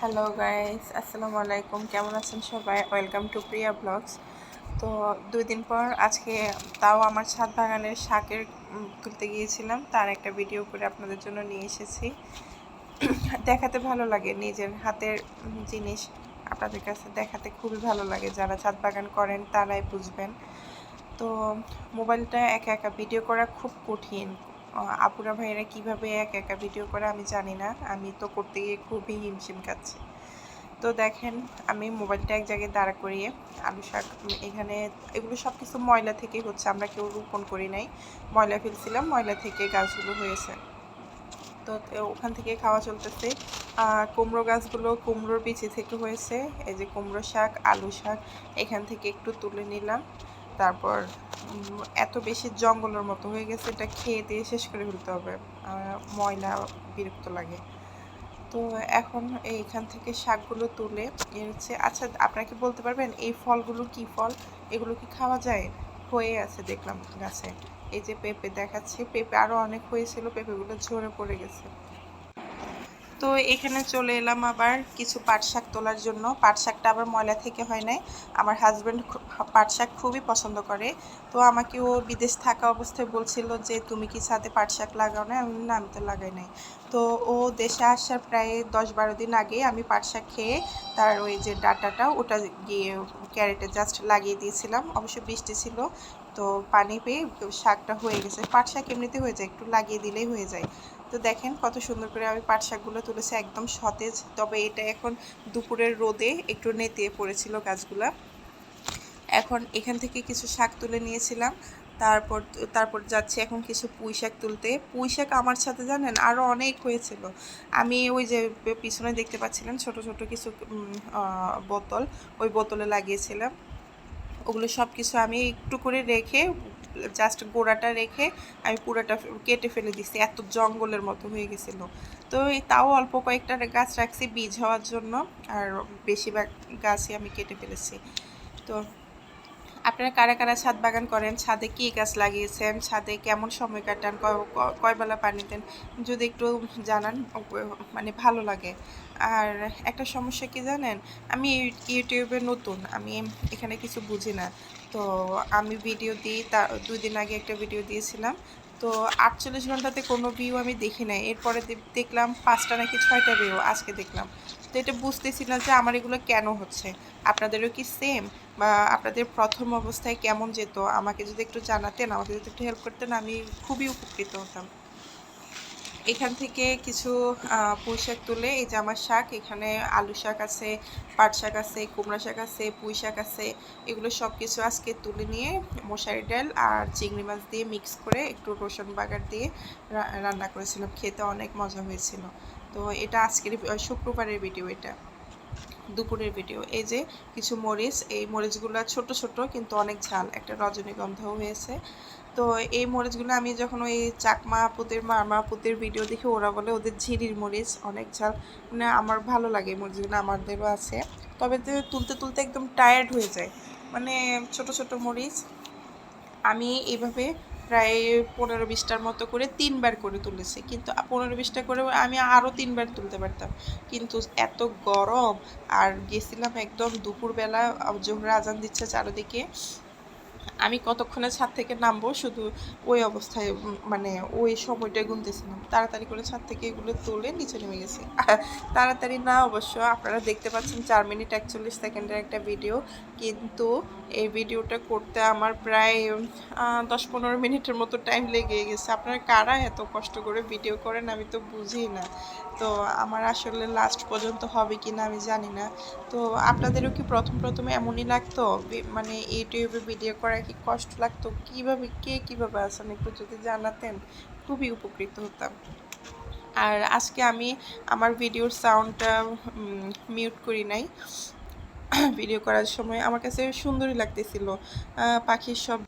Hello guys আসসালামু আলাইকুম কেমন আছেন সবাই? ওয়েলকাম টু প্রিয়া ব্লগস তো দুই দিন পর আজকে তাও আমার ছাদ বাগানের শাকের তুলতে গিয়েছিলাম। তার একটা ভিডিও করে আপনাদের জন্য নিয়ে এসেছি। দেখাতে ভালো লাগে নিজের হাতের জিনিস আপনাদের কাছে দেখাতে খুবই ভালো লাগে। যারা ছাদ বাগান করেন, তারাই বুঝবেন। তো মোবাইলটা একা একা ভিডিও করা খুব কঠিন। আপুরা ভাইয়েরা কীভাবে এক একা ভিডিও করে আমি জানি না। আমি তো করতে গিয়ে খুবই হিমশিম খাচ্ছি। তো দেখেন, আমি মোবাইলটা এক জায়গায় দাঁড়া করিয়ে আলু শাক এখানে এগুলো সব কিছু ময়লা থেকেই হচ্ছে, আমরা কেউ রোপণ করি নাই। ময়লা ফেলছিলাম, ময়লা থেকে গাছগুলো হয়েছে। তো ওখান থেকে খাওয়া চলতেছে। কুমড়ো গাছগুলো কুমড়োর বিচি থেকে হয়েছে। এই যে কুমড়ো শাক, আলু শাক, এখান থেকে একটু তুলে নিলাম। তারপর এত বেশি জঙ্গলের মতো হয়ে গেছে, এটা খেয়ে দিয়ে শেষ করে ফেলতে হবে। ময়লা বিরক্ত লাগে। তো এখন এইখান থেকে শাকগুলো তুলে এর হচ্ছে আচ্ছা আপনারা কি বলতে পারবেন, এই ফলগুলো কি ফল? এগুলো কি খাওয়া যায়? হয়ে আছে দেখলাম গাছে। এই যে পেঁপে দেখাচ্ছে, পেঁপে আরও অনেক হয়েছিল, পেঁপেগুলো ঝরে পড়ে গেছে। তো এখানে চলে এলাম আবার কিছু পাট শাক তোলার জন্য। পাট শাকটা আবার ময়লা থেকে হয় নাই। আমার হাজব্যান্ড পাট শাক খুবই পছন্দ করে। তো আমাকে ও বিদেশ থাকা অবস্থায় বলছিল যে, তুমি কি সাথে পাট শাক লাগাও না আমি না, আমি তো লাগাই নাই। তো ও দেশে আসার প্রায় দশ বারো দিন আগে আমি পাট শাক খেয়ে তার ওই যে ডাটাটা ওটা গিয়ে ক্যারেটে জাস্ট লাগিয়ে দিয়েছিলাম। অবশ্য বৃষ্টি ছিল। তো পানি পেয়ে শাকটা হয়ে গেছে। পাট শাক এমনিতে হয়ে যায়, একটু লাগিয়ে দিলেই হয়ে যায়। তো দেখেন কত সুন্দর করে আমি পাট শাকগুলো তুলেছি, একদম সতেজ। তবে এটা এখন দুপুরের রোদে একটু নেতিয়ে পড়েছিল গাছগুলা। এখন এখান থেকে কিছু শাক তুলে নিয়েছিলাম। তারপর তারপর যাচ্ছি এখন কিছু পুঁই শাক তুলতে। পুঁই শাক আমার সাথে জানেন আরও অনেক হয়েছিল। আমি ওই যে পিছনে দেখতে পাচ্ছিলেন ছোট ছোট কিছু বোতল, ওই বোতলে লাগিয়েছিলাম। ওগুলো সব কিছু আমি একটু করে রেখে জাস্ট গোড়াটা রেখে আমি পুরাটা কেটে ফেলে দিছি, এত জঙ্গলের মতো হয়ে গেছিল। তো তাও অল্প কয়েকটা গাছ রাখছি বীজ হওয়ার জন্য, আর বেশিরভাগ গাছই আমি কেটে ফেলেছি। তো আপনারা কারা কারা ছাদ বাগান করেন? ছাদে কী গাছ লাগিয়েছেন? ছাদে কেমন সময় কাটান? কয়- ক- কয় বেলা পানি দেন? যদি একটু জানান মানে ভালো লাগে। আর একটা সমস্যা কি জানেন? আমি ইউটিউবে নতুন, আমি এখানে কিছু বুঝি না। তো আমি ভিডিও দিই, তা দুদিন আগে একটা ভিডিও দিয়েছিলাম। তো আটচল্লিশ ঘন্টাতে কোনো ভিউ আমি দেখি নাই। এরপরে দেখলাম পাঁচটা নাকি ছয়টা ভিউ আজকে দেখলাম। তো এটা বুঝতেছি না যে আমার এগুলো কেন হচ্ছে। আপনাদেরও কি সেম বা আপনাদের প্রথম অবস্থায় কেমন যেত? আমাকে যদি একটু জানাতেন, আমাকে যদি একটু হেল্প করতেন, আমি খুবই উপকৃত হতাম। এখান থেকে কিছু পুঁই শাক তুলে, এই যে আমার শাক, এখানে আলু শাক আছে, পাট শাক আছে, কুমড়া শাক আছে, পুঁই শাক আছে, এগুলো সব কিছু আজকে তুলে নিয়ে মশারি ডাল আর চিংড়ি মাছ দিয়ে মিক্স করে একটু রসুন বাগার দিয়ে রান্না করেছিলাম। খেতে অনেক মজা হয়েছিল। তো এটা আজকের শুক্রবারের ভিডিও এটা, দুপুরের ভিডিও। এই যে কিছু মরিচ, এই মরিচগুলো ছোট ছোট কিন্তু অনেক ঝাল, একটা রজনীগন্ধাও হয়েছে। তো এই মরিচগুলো আমি যখন ওই চাকমা আপুদের মামা আপুদের ভিডিও দেখি ওরা বলে ওদের ঝিরির মরিচ, অনেক ঝাল। মানে আমার ভালো লাগে এই মরিচগুলো, আমাদেরও আছে। তবে তুলতে তুলতে একদম টায়ার্ড হয়ে যায়। মানে ছোট ছোট মরিচ আমি এইভাবে প্রায় পনেরো বিশটার মতো করে তিনবার করে তুলেছি। কিন্তু পনেরো বিশটা করে আমি আরও তিনবার তুলতে পারতাম। কিন্তু এত গরম, আর গেছিলাম একদম দুপুরবেলা জোহরা আজান দিচ্ছে চারিদিকে আমি কতক্ষণে ছাদ থেকে নামবো? শুধু ওই অবস্থায় মানে ওই সময়টা গুনতেছিলাম তাড়াতাড়ি করে ছাদ থেকে এগুলো তুলে নিচে নেমে গেছি। তাড়াতাড়ি না, অবশ্য আপনারা দেখতে পাচ্ছেন চার মিনিট একচল্লিশ সেকেন্ডের একটা ভিডিও। কিন্তু এই ভিডিওটা করতে আমার প্রায় দশ পনেরো মিনিটের মতো টাইম লেগে গেছে। আপনারা কারা এত কষ্ট করে ভিডিও করেন আমি তো বুঝি না। তো আমার আসলে লাস্ট পর্যন্ত হবে কি না আমি জানি না। তো আপনাদেরও কি প্রথম প্রথমে এমনই লাগতো? মানে ইউটিউবে ভিডিও করা কি কষ্ট লাগতো? কীভাবে, কে কীভাবে আসেন একটু যদি জানাতেন, খুবই উপকৃত হতাম। আর আজকে আমি আমার ভিডিওর সাউন্ডটা মিউট করি নাই। ভিডিও করার সময় আমার কাছে সুন্দরই লাগতেছিল। পাখির শব্দ